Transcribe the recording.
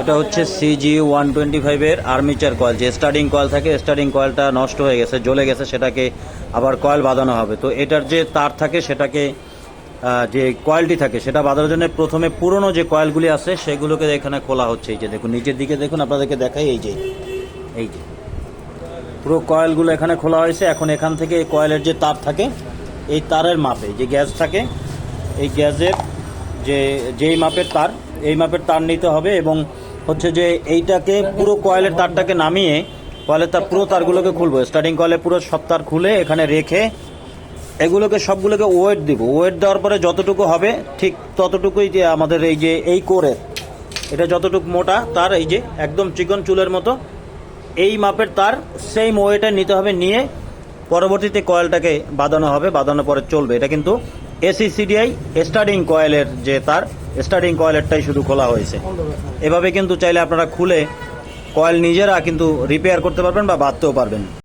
এটা হচ্ছে CG one twenty ফাইভের আর্মিচার কয়েল যে স্টার্টিং কয়েল থাকে স্টার্টিং কয়েলটা নষ্ট হয়ে গেছে, জ্বলে গেছে, সেটাকে আবার কয়েল বাঁধানো হবে। তো এটার যে তার থাকে, সেটাকে যে কয়েলটি থাকে, সেটা বাঁধানোর জন্য প্রথমে পুরনো যে কয়েলগুলি আছে, সেগুলোকে এখানে খোলা হচ্ছে। এই যে দেখুন, নিচের দিকে দেখুন, আপনাদেরকে দেখাই, এই যে এই যে। পুরো কয়েলগুলো এখানে খোলা হয়েছে। এখন এখান থেকে এই কয়েলের যে তার থাকে, এই তারের মাপে, যে গ্যাস থাকে, এই গ্যাসের যে, যেই মাপের তার এই মাপের তার নিতে হবে এবং হচ্ছে যে এইটাকে পুরো কয়েলের তারটাকে নামিয়ে কয়েলের তার পুরো তারগুলোকে খুলবো। স্টার্টিং কয়েলে পুরো সব তার খুলে এখানে রেখে এগুলোকে সবগুলোকে ওয়েট দিব। ওয়েট দেওয়ার পরে যতটুকু হবে, ঠিক ততটুকুই যে আমাদের এই যে এই কোরের, এটা যতটুকু মোটা, তার এই যে একদম চিকন চুলের মতো, এই মাপের তার সেই ওয়েটা নিতে হবে, নিয়ে পরবর্তীতে কয়েলটাকে বাঁধানো হবে, বাঁধানোর পরে চলবে। এটা কিন্তু এসি সিডিআই স্টার্টিং কয়েলের যে তার স্টার্টিং কয়েলেরটাই শুধু খোলা হয়েছে। এভাবে কিন্তু চাইলে আপনারা খুলে কয়েল নিজেরা কিন্তু রিপেয়ার করতে পারবেন বা বাঁধতেও পারবেন।